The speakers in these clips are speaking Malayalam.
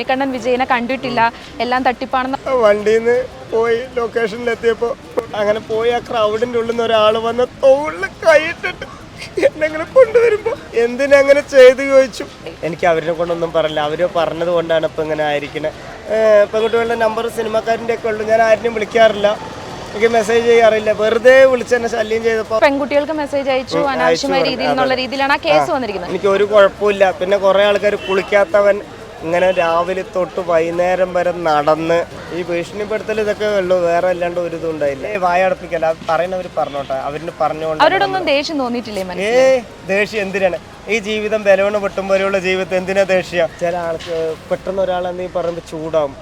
ഉണ്ണിക്കണ്ണൻ വിജയനെ കണ്ടിട്ടില്ല. എല്ലാം തട്ടിപ്പാണെന്ന് വണ്ടിയിൽ നിന്ന് പോയി ലൊക്കേഷനിലെത്തിയപ്പോൾ അങ്ങനെ പോയി ആ ക്രൗഡിന്റെ ഉള്ളിൽ നിന്ന് ഒരാൾ വന്ന് തോളിൽ കൈയിട്ടിട്ട് എന്നെങ്ങനെ കൊണ്ടുവരുമ്പോൾ എന്തിനങ്ങനെ ചെയ്ത് ചോദിച്ചു. എനിക്ക് അവരെ കൊണ്ടൊന്നും പറയില്ല. അവർ പറഞ്ഞത് കൊണ്ടാണ് ഇപ്പം ഇങ്ങനെ ആയിരിക്കുന്നത് പെൺകുട്ടികളുടെ നമ്പർ സിനിമക്കാരന്റെ ഒക്കെ ഉള്ളു. ഞാൻ ആരെയും വിളിക്കാറില്ല. എനിക്ക് മെസ്സേജ് ചെയ്യാറില്ല. വെറുതെ വിളിച്ച് എന്നെ ശല്യം ചെയ്തപ്പോൾ പെൺകുട്ടികൾക്ക് മെസ്സേജ് അയച്ചു അനാവശ്യമായ രീതിയിൽ എന്നുള്ള രീതിയിലാണ് ആ കേസ് വന്നിരിക്കുന്നത്. എനിക്ക് ഒരു കുഴപ്പമില്ല പിന്നെ കുറേ ആൾക്കാർ കുളിക്കാത്തവൻ ഇങ്ങനെ രാവിലെ തൊട്ട് വൈകുന്നേരം വരെ നടന്ന് ഈ ഭീഷണിപ്പെടുത്തൽ ഇതൊക്കെ ഉള്ളൂ. വേറെ അല്ലാണ്ട് ഒരു ഇതും ഉണ്ടായില്ല. വായടപ്പിക്കല്ല അത് പറയുന്നവർ പറഞ്ഞോട്ടെ. അവരിന് പറഞ്ഞോണ്ട് അവരോടൊന്നും ദേഷ്യം തോന്നിയിട്ടില്ലേ ഏ ദേഷ്യം എന്തിനാണ്? ഈ ജീവിതം ബലവണ് പൊട്ടുമ്പോഴുള്ള ജീവിതം എന്തിനാ ദേഷ്യം? ചില ആൾക്ക് പെട്ടെന്ന് ഒരാളെന്തെങ്കിലും പറയുമ്പോൾ ചൂടാവും.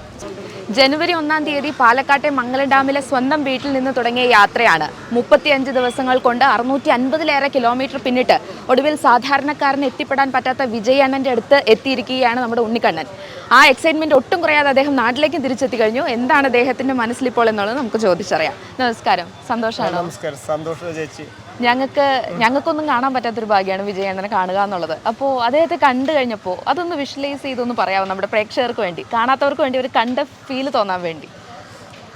ജനുവരി ഒന്നാം തീയതി പാലക്കാട്ടെ മംഗലം ഡാമിലെ സ്വന്തം വീട്ടിൽ നിന്ന് തുടങ്ങിയ യാത്രയാണ്. മുപ്പത്തിയഞ്ച് ദിവസങ്ങൾ കൊണ്ട് അറുന്നൂറ്റി അൻപതിലേറെ കിലോമീറ്റർ പിന്നിട്ട് ഒടുവിൽ സാധാരണക്കാരന് എത്തിപ്പെടാൻ പറ്റാത്ത വിജയണ്ണന്റെ അടുത്ത് എത്തിയിരിക്കുകയാണ് നമ്മുടെ ഉണ്ണിക്കണ്ണൻ. ആ എക്സൈറ്റ്മെന്റ് ഒട്ടും കുറയാതെ അദ്ദേഹം നാട്ടിലേക്ക് തിരിച്ചെത്തി കഴിഞ്ഞു എന്താണ് അദ്ദേഹത്തിന്റെ മനസ്സിലിപ്പോൾ എന്നുള്ളത് നമുക്ക് ചോദിച്ചറിയാം. നമസ്കാരം. സന്തോഷമാണ് നമസ്കാരം. സന്തോഷം ചേച്ചി. ഞങ്ങൾക്ക് ഞങ്ങൾക്കൊന്നും കാണാൻ പറ്റാത്തൊരു ഭാഗ്യമാണ് വിജയണ്ണനെ കാണുക എന്നുള്ളത്. അപ്പോൾ അദ്ദേഹത്തെ കണ്ടു കഴിഞ്ഞപ്പോൾ അതൊന്ന് വിഷ്വലൈസ് ചെയ്തൊന്ന് പറയാമോ നമ്മുടെ പ്രേക്ഷകർക്ക് വേണ്ടി? കാണാത്തവർക്ക് വേണ്ടി ഒരു കണ്ട ഫീൽ തോന്നാൻ വേണ്ടി.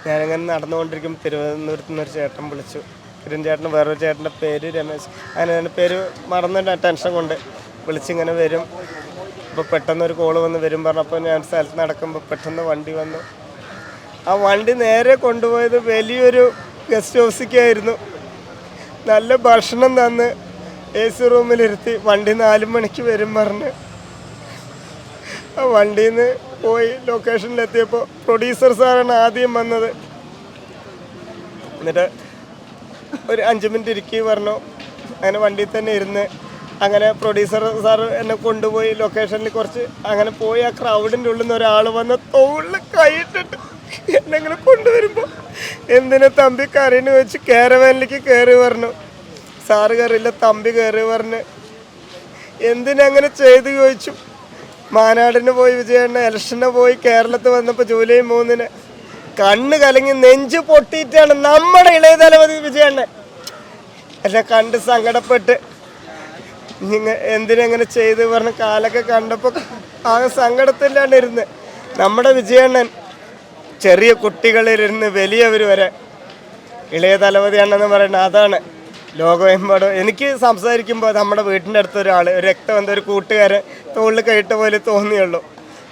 ഞാനിങ്ങനെ നടന്നുകൊണ്ടിരിക്കും തിരുവനന്തപുരത്ത് നിന്ന് ഒരു ചേട്ടൻ വിളിച്ചു. കിരൺ ചേട്ടൻ വേറൊരു ചേട്ടന്റെ പേര് രമേശ്. അങ്ങനെ എന്റെ പേര് മറന്നിട്ട് ടെൻഷൻ കൊണ്ട് വിളിച്ചിങ്ങനെ വരും. അപ്പോൾ പെട്ടെന്ന് ഒരു കോൾ വന്ന് വരും പറഞ്ഞപ്പോൾ ഞാൻ സ്ഥലത്ത് നടക്കുമ്പോൾ പെട്ടെന്ന് വണ്ടി വന്നു. ആ വണ്ടി നേരെ കൊണ്ടുപോയത് വലിയൊരു ഗസ്റ്റ് ഹൗസിക്കായിരുന്നു നല്ല ഭക്ഷണം തന്ന് എ സി റൂമിലിരുത്തി വണ്ടി നാല് മണിക്ക് വരും പറഞ്ഞ്. ആ വണ്ടിയിൽ നിന്ന് പോയി ലൊക്കേഷനിലെത്തിയപ്പോൾ പ്രൊഡ്യൂസർ സാറാണ് ആദ്യം വന്നത്. എന്നിട്ട് ഒരു അഞ്ച് മിനിറ്റ് ഇരിക്കി പറഞ്ഞു. അങ്ങനെ വണ്ടിയിൽ തന്നെ ഇരുന്ന് അങ്ങനെ പ്രൊഡ്യൂസർ സാർ എന്നെ കൊണ്ടുപോയി ലൊക്കേഷനിൽ കുറച്ച് അങ്ങനെ പോയി. ആ ക്രൗഡിന്റെ ഉള്ളിൽ നിന്ന് ഒരാൾ വന്ന് തോളിൽ കൈയിട്ടിട്ട് എന്നെങ്ങനെ കൊണ്ടുവരുമ്പോൾ എന്തിനെ തമ്പി കരയിന് വെച്ച് കാരവാനിലേക്ക് കയറി പറഞ്ഞു. സാറ് കയറിയില്ല തമ്പി കയറി പറഞ്ഞ്. എന്തിനങ്ങനെ ചെയ്ത് ചോദിച്ചു. മാനാടിന് പോയി വിജയണ്ണ ഇലക്ഷന് പോയി കേരളത്തിൽ വന്നപ്പോൾ ജൂലൈ മൂന്നിന് കണ്ണ് കലങ്ങി നെഞ്ച് പൊട്ടിയിട്ടാണ് നമ്മുടെ ഇളയ തലവതി വിജയണ്ണൻ എന്നെ കണ്ട് സങ്കടപ്പെട്ട് നിങ്ങൾ എന്തിനെങ്ങനെ ചെയ്ത് പറഞ്ഞ കാലൊക്കെ കണ്ടപ്പോൾ ആകെ സങ്കടത്തിലാണ് ഇരുന്ന്. നമ്മുടെ വിജയണ്ണൻ ചെറിയ കുട്ടികളിലിരുന്ന് വലിയവർ വരെ ഇളയ തലവതിയാണെന്ന് പറയുന്നത് അതാണ് ലോകമെമ്പാടും എനിക്ക് സംസാരിക്കുമ്പോൾ നമ്മുടെ വീട്ടിന്റെ അടുത്ത് ഒരാൾ ഒരു രക്തബന്ധം ഒരു കൂട്ടുകാരൻ തോളിൽ കഴിട്ട പോലെ തോന്നിയുള്ളൂ.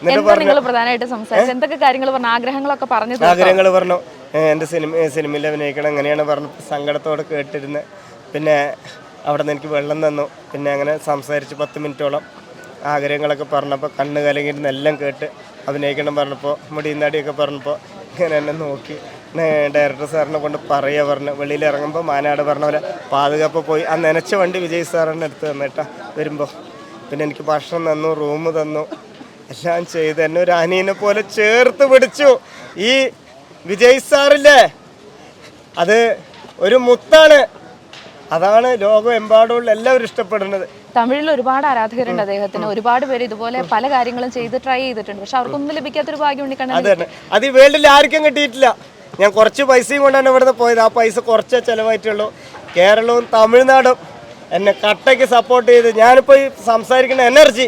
എന്നിട്ട് എന്താ നിങ്ങൾ പ്രധാനമായിട്ട് സംസാരിച്ചത്? എന്തൊക്കെ കാര്യങ്ങൾ പറഞ്ഞു ആഗ്രഹങ്ങളൊക്കെ പറഞ്ഞു തീർത്തോ? ആഗ്രഹങ്ങൾ പറഞ്ഞു. "ഏ, എന്റെ സിനിമ സിനിമയിൽ അഭിനയിക്കണം എങ്ങനെയാണ് പറഞ്ഞു സങ്കടത്തോടെ കേട്ടിരുന്ന്. പിന്നെ അവിടെ നിന്ന് എനിക്ക് വെള്ളം തന്നു. പിന്നെ അങ്ങനെ സംസാരിച്ച് പത്ത് മിനിറ്റോളം ആഗ്രഹങ്ങളൊക്കെ പറഞ്ഞപ്പോൾ കണ്ണ് കലങ്ങിയിരുന്ന് എല്ലാം കേട്ട് അഭിനയിക്കണം പറഞ്ഞപ്പോൾ മുടിയും നടിയൊക്കെ പറഞ്ഞപ്പോൾ ഇങ്ങനെ എന്നെ നോക്കി. ഡയറക്ടർ സാറിനെ കൊണ്ട് പറയുക പറഞ്ഞു വെളിയിൽ ഇറങ്ങുമ്പോൾ മാനാട് പറഞ്ഞ പോലെ പാതുകാപ്പ് പോയി. ആ നനച്ച വണ്ടി വിജയ് സാറിനെ എടുത്ത് തന്നിട്ട വരുമ്പോൾ പിന്നെ എനിക്ക് ഭക്ഷണം തന്നു റൂം തന്നു എല്ലാം ചെയ്ത് എന്നെ ഒരു അനിയനെ പോലെ ചേർത്ത് പിടിച്ചു. ഈ വിജയ് സാറില്ലേ? അത് ഒരു മുത്താണ്. അതാണ് ലോകം എമ്പാടുമുള്ള എല്ലാവരും ഇഷ്ടപ്പെടുന്നത്. തമിഴിൽ ഒരുപാട് ആരാധകരുണ്ട് അദ്ദേഹത്തിന്. ഒരുപാട് പേര് ഇതുപോലെ പല കാര്യങ്ങളും ചെയ്ത് ട്രൈ ചെയ്തിട്ടുണ്ട്. പക്ഷെ അവർക്കൊന്നും ലഭിക്കാത്തൊരു ഭാഗ്യം ഉണ്ണിക്കണ്ണൻ അത് ഈ വേൾഡിൽ ആർക്കും കിട്ടിയിട്ടില്ല. ഞാൻ കുറച്ച് പൈസയും കൊണ്ടാണ് ഇവിടുന്ന് പോയത്. ആ പൈസ കുറച്ചേ ചിലവായിട്ടുള്ളൂ. കേരളവും തമിഴ്നാടും എന്നെ കട്ടയ്ക്ക് സപ്പോർട്ട് ചെയ്ത് ഞാനിപ്പോൾ ഈ സംസാരിക്കുന്ന എനർജി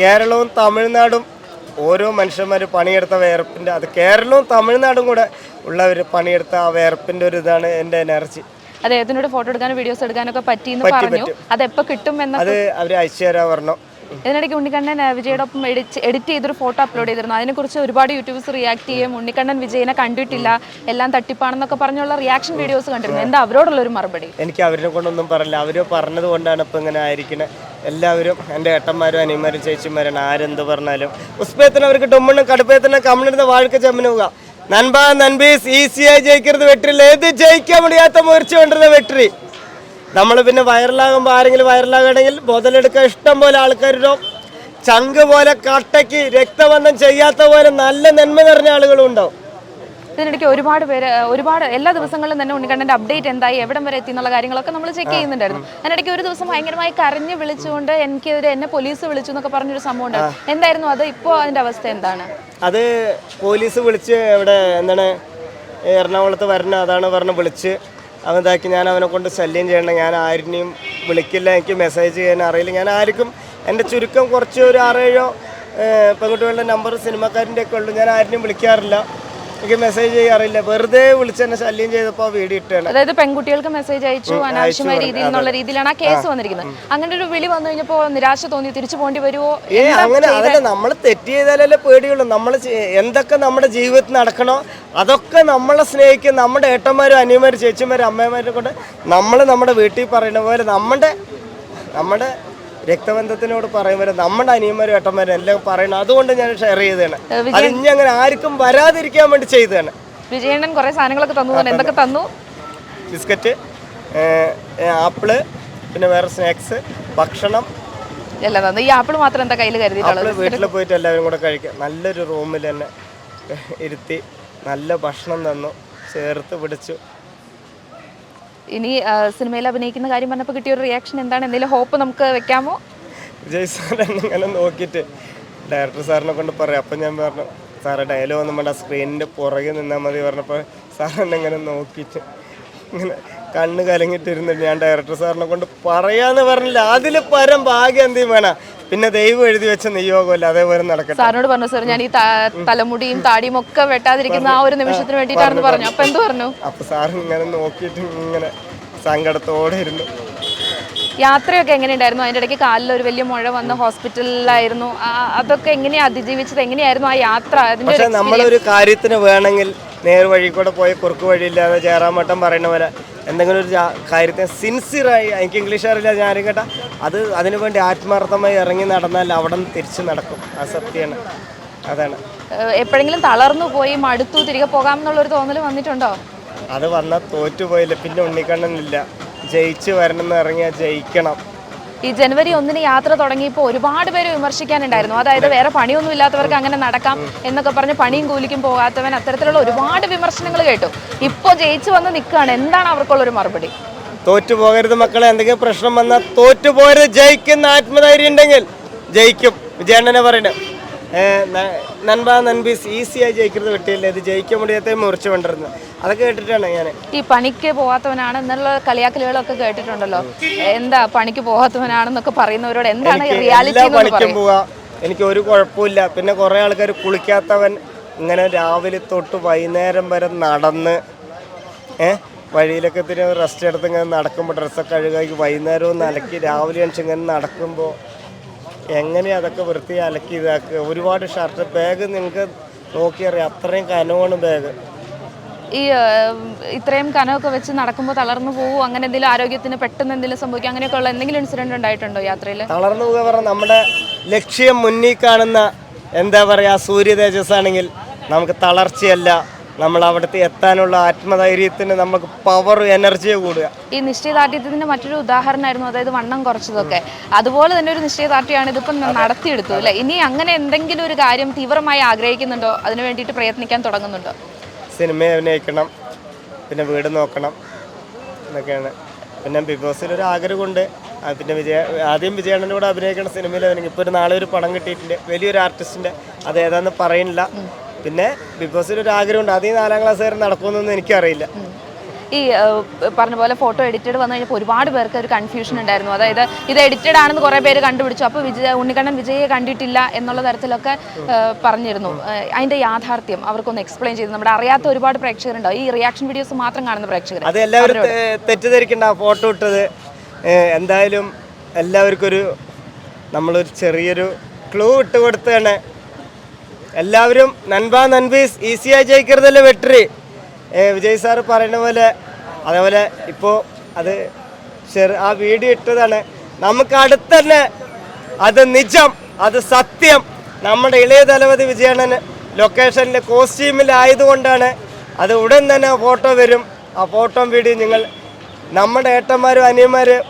കേരളവും തമിഴ്നാടും ഓരോ മനുഷ്യന്മാർ പണിയെടുത്ത വേർപ്പിന്റെ അത് കേരളവും തമിഴ്നാടും കൂടെ ഉള്ളവർ പണിയെടുത്ത ആ വേർപ്പിന്റെ ഒരു ഇതാണ് എന്റെ എനർജി അദ്ദേഹത്തിനോട് ഫോട്ടോ എടുക്കാനും വീഡിയോസ് എടുക്കാനൊക്കെ പറ്റി പറഞ്ഞു. അത് എപ്പോ കിട്ടും അത് അവർ അയച്ചു തരാൻ പറഞ്ഞു. ഇതിനിടയ്ക്ക് ഉണ്ണിക്കണ്ണൻ വിജയോടൊപ്പം വിജയുടെ എഡിറ്റ് എഡിറ്റ് ചെയ്തൊരു ഫോട്ടോ അപ്ലോഡ് ചെയ്തിരുന്നു. അതിനെക്കുറിച്ച് ഒരുപാട് യൂട്യൂബേഴ്സ് റിയാക്ട് ചെയ്യും. ഉണ്ണിക്കണ്ണൻ വിജയനെ കണ്ടിട്ടില്ല. എല്ലാം തട്ടിപ്പാണെന്നൊക്കെ പറഞ്ഞുള്ള റിയാക്ഷൻ വീഡിയോസ് കണ്ടിരുന്നു. എന്താ അവരോടുള്ള ഒരു മറുപടി? എനിക്ക് അവരെ കൊണ്ടൊന്നും പറയില്ല. അവർ പറഞ്ഞത് കൊണ്ടാണ് ഇപ്പം ഇങ്ങനെ ആയിരിക്കുന്നത് എല്ലാവരും എന്റെ ഏട്ടന്മാരും അനിയന്മാരും ചേച്ചിമാരാണ്. ആരെന്ത് പറഞ്ഞാലും. ഉസ്ബേത്തിന് അവർക്ക് ഡൊമ്മണ്ണും കടുപ്പേത്തിന് കമ്മിടുന്ന വാഴക്ക് ചമ്മനുക. നൻപ നൻബീസ് ഈസിയായി ജയിക്കരുത് വെട്ടില്ല ഏത് ജയിക്കാൻ മുടിയാത്ത മുയർച്ച കൊണ്ടിരുന്ന വെട്ടി നമ്മൾ പിന്നെ വൈറലാകുമ്പോൾ ആരെങ്കിലും വൈറലാകണമെങ്കിൽ മുതലെടുക്കാൻ ഇഷ്ടം പോലെ ആൾക്കാരുടെ ചങ്ക് പോലെ കട്ടയ്ക്ക് രക്തബന്ധം ചെയ്യാത്ത പോലെ നല്ല നന്മ നിറഞ്ഞ ആളുകളും ഉണ്ടാവും ഇതിനിടയ്ക്ക് ഒരുപാട് പേര് ഒരുപാട് എല്ലാ ദിവസങ്ങളിലും തന്നെ ഉണ്ണിക്കണ്ണന്റെ അപ്ഡേറ്റ് എന്തായി എവിടം വരെ എത്തി എന്നുള്ള കാര്യങ്ങളൊക്കെ നമ്മൾ ചെക്ക് ചെയ്യുന്നുണ്ടായിരുന്നു. അതിനിടയ്ക്ക് ഒരു ദിവസം ഭയങ്കരമായി കരഞ്ഞ് വിളിച്ചുകൊണ്ട് എനിക്കെതിരെ എന്നെ പോലീസ് വിളിച്ചു എന്നൊക്കെ പറഞ്ഞൊരു സംഭവം ഉണ്ട്. എന്തായിരുന്നു അത്? ഇപ്പോൾ അതിന്റെ അവസ്ഥ എന്താണ്? അത് പോലീസ് വിളിച്ച് ഇവിടെ എന്താണ് എറണാകുളത്ത് വരണം അതാണ് പറഞ്ഞ് വിളിച്ച്. അവൻ ഇതാക്കി ഞാൻ അവനെ കൊണ്ട് ശല്യം ചെയ്യണം ഞാൻ ആരിനെയും വിളിക്കില്ല എനിക്ക് മെസ്സേജ് ചെയ്യാൻ അറിയില്ല. ഞാൻ ആർക്കും എന്റെ ചുരുക്കം കുറച്ച് ഒരു ആറേഴോ പെൺകുട്ടികളുടെ നമ്പർ സിനിമക്കാരന്റെ ഒക്കെ ഉള്ളൂ. ഞാൻ ആരിനെയും വിളിക്കാറില്ല. എനിക്ക് മെസ്സേജ് ചെയ്യാറില്ല. വെറുതെ വിളിച്ച് എന്നെ ശല്യം ചെയ്തപ്പോൾ വീഡിയോ ഇട്ടാണ് അതായത് പെൺകുട്ടികൾക്ക് മെസ്സേജ് അയച്ചു അനാവശ്യമായ രീതിയിൽ എന്നുള്ള രീതിയിലാണ് ആ കേസ് വന്നിരിക്കുന്നത്. അങ്ങനെ ഒരു വിളി വന്നു കഴിഞ്ഞപ്പോൾ നിരാശ തോന്നി തിരിച്ചു പോകേണ്ടി വരുമോ? ഏ അങ്ങനെ അതല്ല നമ്മൾ തെറ്റ് ചെയ്താലല്ലേ പേടിയുള്ളൂ. നമ്മൾ എന്തൊക്കെ നമ്മുടെ ജീവിതത്തിൽ നടക്കണോ അതൊക്കെ നമ്മളെ സ്നേഹിക്കും. നമ്മുടെ ഏട്ടന്മാരും അനിയന്മാരും ചേച്ചിമാരും അമ്മമാരും കൊണ്ട് നമ്മൾ നമ്മുടെ വീട്ടിൽ പറയുന്ന പോലെ നമ്മുടെ നമ്മുടെ രക്തബന്ധത്തിനോട് പറയും വരെ നമ്മുടെ അനിയന്മാരും ഏട്ടന്മാരും എല്ലാം പറയണം അതുകൊണ്ട് ഞാൻ ഷെയർ ചെയ്തതാണ്. അത് ഇനി അങ്ങനെ ആർക്കും വരാതിരിക്കാൻ വേണ്ടി ചെയ്തതാണ്. വിജയണ്ണൻ കുറെ സാധനങ്ങളൊക്കെ തന്നു തന്നെ. എന്തൊക്കെ തന്നു? ബിസ്ക്കറ്റ് ആപ്പിൾ പിന്നെ വേറെ സ്നാക്സ് ഭക്ഷണം. എല്ലാം തന്നു. ഈ ആപ്പിൾ മാത്രം എന്താ കയ്യിൽ കരുതിയിട്ടുള്ളത്? വീട്ടിൽ പോയിട്ട് എല്ലാവരും കൂടെ കഴിക്കാം. നല്ലൊരു റൂമിൽ തന്നെ ഇരുത്തി നല്ല ഭക്ഷണം തന്നു. ചേർത്ത് പിടിച്ചു. ഇനി സിനിമയിൽ അഭിനയിക്കുന്ന കാര്യം പറഞ്ഞപ്പോൾ കിട്ടിയ ഒരു റിയാക്ഷൻ എന്താണ്? എന്തെങ്കിലും ഹോപ്പ് നമുക്ക് വെക്കാമോ? വിജയ് സാർ എന്നെ നോക്കിയിട്ട് ഡയറക്ടർ സാറിനെ കൊണ്ട് പറയാം. അപ്പം ഞാൻ പറഞ്ഞു സാറ് ഡയലോഗ് ഒന്നും വേണ്ട. സ്ക്രീനിന്റെ പുറകെ നിന്നാൽ മതി പറഞ്ഞപ്പോൾ എന്നെ ഇങ്ങനെ നോക്കിയിട്ട് ഇങ്ങനെ കണ്ണ് കലങ്ങിട്ടിരുന്നിട്ട് ഞാൻ ഡയറക്ടർ സാറിനെ കൊണ്ട് പറയാന്ന് പറഞ്ഞില്ല. അതിൽ പരം ഭാഗ്യം എന്തെയും വേണം. പിന്നെ ദൈവം എഴുതി വെച്ച നിയോഗമല്ല? അതേപോലെ നടക്കട്ടെ. സാറിനോട് പറഞ്ഞു സാർ ഞാൻ ഈ തലമുടിയും താടിയും ഒക്കെ വെട്ടാതിരിക്കുന്ന ആ ഒരു നിമിഷത്തിന് വേണ്ടിയിട്ടാണെന്ന് പറഞ്ഞു അപ്പൊ എന്ത് പറഞ്ഞു. അപ്പൊ സാർ ഇങ്ങനെ നോക്കിയിട്ട് ഇങ്ങനെ സങ്കടത്തോടെ ഇരുന്നു. യാത്രയൊക്കെ എങ്ങനെയുണ്ടായിരുന്നു? അതിന്റെ ഇടയ്ക്ക് കാലിൽ ഒരു വലിയ മുഴ വന്ന് ഹോസ്പിറ്റലിലായിരുന്നു. അതൊക്കെ എങ്ങനെയാ അതിജീവിച്ചത്? എങ്ങനെയായിരുന്നു ആ യാത്ര? പക്ഷെ നമ്മളൊരു കാര്യത്തിന് വേണമെങ്കിൽ നേർ വഴി കൂടെ പോയി കുറുക്ക് വഴിയില്ലാതെ ചേറാമട്ടം പറയുന്ന പോലെ എന്തെങ്കിലും ഒരു കാര്യത്തെ സിൻസിയറായി എനിക്ക് ഇംഗ്ലീഷ് അറിയില്ല ഞാൻ കേട്ടാ. അത് അതിനുവേണ്ടി ആത്മാർത്ഥമായി ഇറങ്ങി നടന്നാൽ അവിടെ നിന്ന് തിരിച്ച് നടക്കും. ആ സത്യമാണ്. അതാണ്. എപ്പോഴെങ്കിലും തളർന്നു പോയി മടുത്തു തിരികെ പോകാം എന്നുള്ളൊരു തോന്നൽ വന്നിട്ടുണ്ടോ? അത് വന്നാൽ തോറ്റുപോയില്ല. പിന്നെ ഉണ്ണിക്കണ്ണനില്ല. ജയിച്ച് വരണം എന്ന് ഇറങ്ങിയാൽ ജയിക്കണം. ഈ ജനുവരി ഒന്നിന് യാത്ര തുടങ്ങിയപ്പോൾ ഒരുപാട് പേര് വിമർശിക്കാനുണ്ടായിരുന്നു. അതായത് വേറെ പണിയൊന്നും ഇല്ലാത്തവർക്ക് അങ്ങനെ നടക്കാം എന്നൊക്കെ പറഞ്ഞ് പണിയും കൂലിക്കും പോകാത്തവൻ അത്തരത്തിലുള്ള ഒരുപാട് വിമർശനങ്ങൾ കേട്ടു. ഇപ്പോൾ ജയിച്ചു വന്ന് നിൽക്കുകയാണ്. എന്താണ് അവർക്കുള്ളൊരു മറുപടി? തോറ്റു പോകരുത് മക്കളെ. എന്തെങ്കിലും പ്രശ്നം വന്നാൽ തോറ്റു പോകരുത്. ജയിക്കുന്ന ആത്മധൈര്യം ഉണ്ടെങ്കിൽ ജയിക്കും. വിജയണ്ണനെ പറയുന്നത് നൻപ നൻപീസ് ഈസിയായി ജയിക്കുന്നത് വെട്ടിയില്ല? ഇത് ജയിക്കാൻ മുടിയത്തെ മുറിച്ച് കൊണ്ടിരുന്നത് അതൊക്കെ കേട്ടിട്ടാണ് ഞാൻ ഈ പണിക്ക് പോവാത്തവനാണ് എന്നുള്ള കളിയാക്കലുകളൊക്കെ കേട്ടിട്ടുണ്ടല്ലോ. എന്താ പണിക്ക് പോവാത്തവനാണെന്നൊക്കെ പറയുന്നവരോട് എന്താണ് റിയാലിറ്റി പണിക്കും പോവാ. എനിക്ക് ഒരു കുഴപ്പമില്ല പിന്നെ കുറേ ആൾക്കാർ കുളിക്കാത്തവൻ ഇങ്ങനെ രാവിലെ തൊട്ട് വൈകുന്നേരം വരെ നടന്ന് ഏ വഴിയിലൊക്കെ തിരി റെസ്റ്റ് എടുത്ത് ഇങ്ങനെ നടക്കുമ്പോൾ ഡ്രസ്സൊക്കെ കഴുകാക്കി വൈകുന്നേരവും ഒന്ന് അലക്കി രാവിലെ അണിച്ച് ഇങ്ങനെ നടക്കുമ്പോൾ എങ്ങനെ അതൊക്കെ വൃത്തി അലക്കി ഇതാക്കുക? ഒരുപാട് ഷർട്ട് ബാഗ് നിങ്ങൾക്ക് നോക്കിയറിയാം. അത്രയും കനമാണ് ബാഗ് ഈ ഇത്രയും കനമൊക്കെ വെച്ച് നടക്കുമ്പോൾ തളർന്നു പോകും അങ്ങനെ എന്തെങ്കിലും ആരോഗ്യത്തിന് പെട്ടെന്ന് എന്തെങ്കിലും സംഭവിക്കും? അങ്ങനെയൊക്കെ ഉള്ള എന്തെങ്കിലും ഇൻസിഡന്റ് ഉണ്ടായിട്ടുണ്ടോ യാത്രയിൽ തളർന്നു പോകുക പറഞ്ഞാൽ നമ്മുടെ ലക്ഷ്യം മുന്നിൽ കാണുന്ന എന്താ പറയുക സൂര്യ തേജസ് ആണെങ്കിൽ നമുക്ക് തളർച്ചയല്ല. നമ്മൾ അവിടുത്തെ എത്താനുള്ള ആത്മധൈര്യത്തിന് നമുക്ക് പവർ എനർജിയെ കൂടുക. ഈ നിശ്ചയദാർഢ്യത്തിന്റെ മറ്റൊരു ഉദാഹരണമായിരുന്നു അതായത് വണ്ണം കുറച്ചതൊക്കെ. അതുപോലെ തന്നെ ഒരു നിശ്ചയദാർഢ്യമാണ് ഇതിപ്പം നടത്തിയെടുത്തു അല്ലെ? ഇനി അങ്ങനെ എന്തെങ്കിലും ഒരു കാര്യം തീവ്രമായി ആഗ്രഹിക്കുന്നുണ്ടോ? അതിനു വേണ്ടിയിട്ട് പ്രയത്നിക്കാൻ തുടങ്ങുന്നുണ്ടോ? സിനിമ അഭിനയിക്കണം പിന്നെ വീട് നോക്കണം എന്നൊക്കെയാണ് പിന്നെ ബിഗ് ബോസിൽ ഒരു ആഗ്രഹമുണ്ട്. പിന്നെ വിജയ ആദ്യം വിജയണ്ണന്റെ കൂടെ അഭിനയിക്കുന്ന സിനിമയിൽ അവനിക്ക് ഇപ്പോൾ ഒരു നാളെ ഒരു പടം കിട്ടിയിട്ടുണ്ട്. വലിയൊരു ആർട്ടിസ്റ്റിന്റെ അത് ഏതാണെന്ന് പറയുന്നില്ല പിന്നെ ബിഗ് ബോസിൽ ഒരു ആഗ്രഹം ഉണ്ട് ഈ നാലാം ക്ലാസ് വരെ നടക്കുമെന്നൊന്നും എനിക്കറിയില്ല. ഈ പറഞ്ഞ പോലെ ഫോട്ടോ എഡിറ്റഡ് വന്നു കഴിഞ്ഞപ്പോൾ ഒരുപാട് പേർക്ക് ഒരു കൺഫ്യൂഷൻ ഉണ്ടായിരുന്നു. അതായത് ഇത് എഡിറ്റഡ് ആണെന്ന് കുറേ പേര് കണ്ടുപിടിച്ചു. അപ്പോൾ വിജയ ഉണ്ണിക്കണ്ണൻ വിജയെ കണ്ടിട്ടില്ല എന്നുള്ള തരത്തിലൊക്കെ പറഞ്ഞിരുന്നു. അതിന്റെ യാഥാർത്ഥ്യം അവർക്കൊന്ന് എക്സ്പ്ലെയിൻ ചെയ്തു. നമ്മുടെ അറിയാത്ത ഒരുപാട് പ്രേക്ഷകരുണ്ടാവും ഈ റിയാക്ഷൻ വീഡിയോസ് മാത്രം കാണുന്ന പ്രേക്ഷകർ അത് എല്ലാവരും തെ- തെറ്റിദ്ധരിക്കണ്ട. ഫോട്ടോ ഇട്ടത് എന്തായാലും എല്ലാവർക്കും ഒരു നമ്മളൊരു ചെറിയൊരു ക്ലൂ ഇട്ട് കൊടുത്താണ് എല്ലാവരും നൻപാ നൻപീസ് ഈസിയായി ജയിക്കരുതല്ലേ വെട്ടറി വിജയ് സാർ പറയുന്ന പോലെ അതേപോലെ ഇപ്പോൾ അത് ആ വീഡിയോ ഇട്ടതാണ്. നമുക്ക് അടുത്ത് തന്നെ അത് നിജം അത് സത്യം. നമ്മുടെ ഇളയ തലവതി വിജയണ്ണൻ ലൊക്കേഷനിൽ കോസ്റ്റ്യൂമിലായതുകൊണ്ടാണ് അത് ഉടൻ തന്നെ ഫോട്ടോ വരും. ആ ഫോട്ടോ വീഡിയോ നിങ്ങൾ നമ്മുടെ ഏട്ടന്മാരും അനിയന്മാരും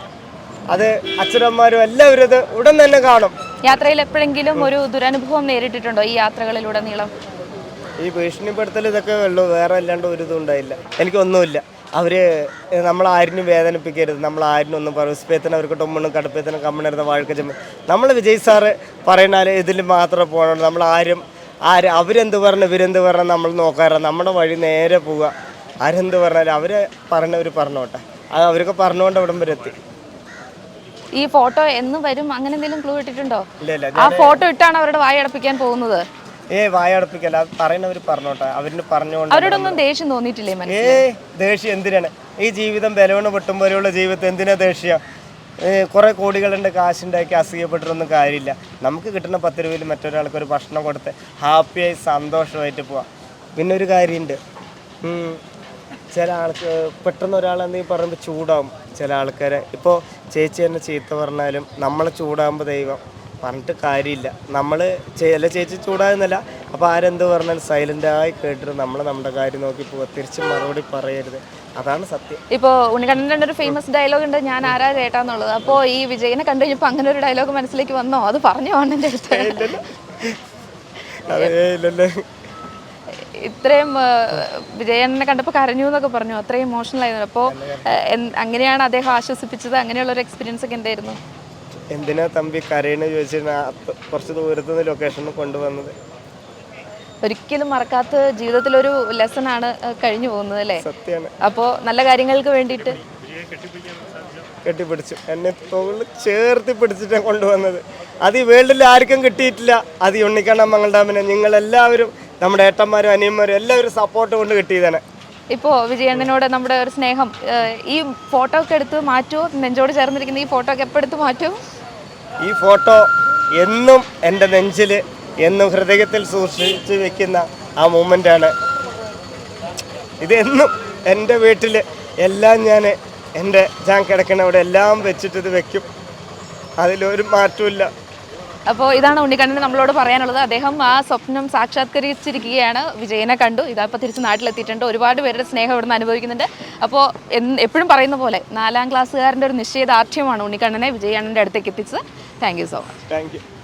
അത് അച്ഛനന്മാരും എല്ലാവരും അത് ഉടൻ തന്നെ കാണും. യാത്രയിൽ എപ്പോഴെങ്കിലും ഒരു ദുരനുഭവം നേരിട്ടിട്ടുണ്ടോ ഈ യാത്രകളിലൂടെ നീളം ഈ ഭീഷണിപ്പെടുത്തൽ ഇതൊക്കെ ഉള്ളൂ വേറെ അല്ലാണ്ട് ഒരു ഇതും ഉണ്ടായില്ല. എനിക്കൊന്നുമില്ല. അവർ നമ്മൾ ആരിനും വേദനിപ്പിക്കരുത്. നമ്മൾ ആരിനും ഒന്നും പറയും ഉസ്പേത്തിന് അവർക്ക് ടൊമ്മണും കടുപ്പേത്തിനും കമ്മണരുന്ന വാഴക്ക ചെമ്മ നമ്മൾ വിജയ് സാറ് പറയുന്നാൽ ഇതിൽ മാത്രം പോകണം നമ്മൾ ആരും ആര് അവരെന്ത് പറഞ്ഞു ഇവരെന്ത് പറഞ്ഞു നമ്മൾ നോക്കാറ് നമ്മുടെ വഴി നേരെ പോവുക. ആരെന്ത് പറഞ്ഞാലും അവർ പറഞ്ഞവർ പറഞ്ഞോട്ടെ. അത് അവരൊക്കെ പറഞ്ഞുകൊണ്ട് അവിടം വരെ എത്തി. ഈ ഫോട്ടോ എന്ന് വരും അങ്ങനെ എന്തെങ്കിലും ക്ലൂ ഇട്ടിട്ടുണ്ടോ? ആ ഫോട്ടോ ഇട്ടാണ് അവരുടെ വായ അടപ്പിക്കാൻ പോകുന്നത്. ഏ വായടപ്പിക്കല്ല അത് പറയുന്നവർ പറഞ്ഞോട്ടെ. അവരിന് പറഞ്ഞോണ്ട് അവരോടൊന്നും ദേഷ്യം തോന്നിയിട്ടില്ലേ ഏ ദേഷ്യം എന്തിനാണ്? ഈ ജീവിതം ബലവണ് പൊട്ടും പോലെയുള്ള ജീവിതം എന്തിനാ ദേഷ്യം? കുറെ കോടികളുണ്ട് കാശുണ്ടാക്കി അസൂയപ്പെട്ടിട്ടൊന്നും കാര്യമില്ല. നമുക്ക് കിട്ടുന്ന പത്ത് രൂപയിൽ മറ്റൊരാൾക്ക് ഒരു ഭക്ഷണം കൊടുത്ത് ഹാപ്പിയായി സന്തോഷമായിട്ട് പോവാം. പിന്നെ ഒരു കാര്യമുണ്ട്. ചില ആൾക്ക് പെട്ടെന്ന് ഒരാൾ എന്തെങ്കിലും പറയുമ്പോൾ ചൂടാവും ചില ആൾക്കാരെ. ഇപ്പോൾ ചേച്ചി തന്നെ ചീത്ത പറഞ്ഞാലും നമ്മളെ ചൂടാകുമ്പോൾ ദൈവം പറഞ്ഞിട്ട് കാര്യമില്ല. നമ്മൾ ചില ചേച്ചി ചൂടാകുന്നില്ല. അപ്പോൾ ആരെന്ത് പറഞ്ഞാലും സൈലന്റായി കേട്ടിട്ട് നമ്മൾ നമ്മുടെ കാര്യം നോക്കി പോവുക തിരിച്ച് മറുപടി പറയരുത്. അതാണ് സത്യം. ഇപ്പോൾ ഉണ്ണിക്കണ്ണന്റെ ഒരു ഫേമസ് ഡയലോഗ് ഉണ്ട്. ഞാൻ ആരാ ചേട്ടാന്നുള്ളത്. അപ്പോൾ ഈ വിജയനെ കണ്ടു കഴിഞ്ഞപ്പോൾ അങ്ങനെ ഒരു ഡയലോഗ് മനസ്സിലേക്ക് വന്നോ? അത് പറഞ്ഞു അണ്ണന്റെ അടുത്ത്? ഇല്ലല്ലോ. അതേ ഇല്ലല്ലോ. ഇത്രയും വിജയനെ കണ്ടപ്പോൾ കരഞ്ഞു എന്നൊക്കെ പറഞ്ഞു. അത്രയും ഇമോഷണൽ ആയിരുന്നു. അപ്പോൾ അങ്ങനെയാണ് അദ്ദേഹം ആശ്വസിപ്പിച്ചത്. അങ്ങനെയുള്ള ഒരു എക്സ്പീരിയൻസ് ഒക്കെ എന്തായിരുന്നു? എന്തിനാ തമ്പി കരയണ ചോദിച്ചിട്ട് കുറച്ച് ദൂരത്ത് നിന്ന് ലൊക്കേഷനിൽ കൊണ്ടുവന്നത്. ഒരിക്കലും മറക്കാത്ത ജീവിതത്തിലൊരു ലെസൺ ആണ് കഴിഞ്ഞു പോകുന്നത് അല്ലേ? സത്യമാണ് അപ്പോൾ നല്ല കാര്യങ്ങൾക്ക് വേണ്ടിയിട്ട്. കെട്ടിപ്പിടിച്ചു. എന്നെ തോളിൽ ചേർത്തി പിടിച്ചിട്ടാണ് കൊണ്ടുവന്നത്. അത് ഈ വേൾഡിൽ ആർക്കും കിട്ടിയിട്ടില്ല. അത് ഉണ്ണിക്കണ്ണ മംഗൾഡാമിനെ. നിങ്ങളെല്ലാവരും നമ്മുടെ ഏട്ടന്മാരും അനിയന്മാരും എല്ലാവരും സപ്പോർട്ട് കൊണ്ട് കിട്ടിയതാണ്. ഇപ്പോൾ വിജയണ്ണനോട് നമ്മുടെ ഒരു സ്നേഹം ഈ ഫോട്ടോ ഒക്കെ എടുത്ത് മാറ്റുമോ നെഞ്ചോട് ചേർന്നിരിക്കുന്ന ഈ ഫോട്ടോ ഒക്കെ എപ്പോൾ എടുത്ത് മാറ്റുമോ ഈ ഫോട്ടോ എന്നും എന്റെ നെഞ്ചിൽ എന്നും ഹൃദയത്തിൽ സൂക്ഷിച്ച് വെക്കുന്ന ആ മൂമെന്റാണ് ഇത് എന്നും എന്റെ വീട്ടിൽ എല്ലാം ഞാൻ എന്റെ ഞാൻ കിടക്കണ അവിടെ എല്ലാം വെച്ചിട്ട് ഇത് വെക്കും. അതിലൊരു മാറ്റമില്ല അപ്പോൾ ഇതാണ് ഉണ്ണിക്കണ്ണന് നമ്മളോട് പറയാനുള്ളത്. അദ്ദേഹം ആ സ്വപ്നം സാക്ഷാത്കരിച്ചിരിക്കുകയാണ്. വിജയനെ കണ്ടു. ഇതപ്പോൾ തിരിച്ച് നാട്ടിലെത്തിയിട്ടുണ്ട്. ഒരുപാട് പേരുടെ സ്നേഹം ഇവിടുന്ന് അനുഭവിക്കുന്നുണ്ട്. അപ്പോൾ എപ്പോഴും പറയുന്ന പോലെ നാലാം ക്ലാസ്സുകാരന്റെ ഒരു നിശ്ചയദാർഢ്യമാണ് ഉണ്ണിക്കണ്ണനെ വിജയണ്ണന്റെ അടുത്തേക്ക് എത്തിച്ചത്. Thank so much thank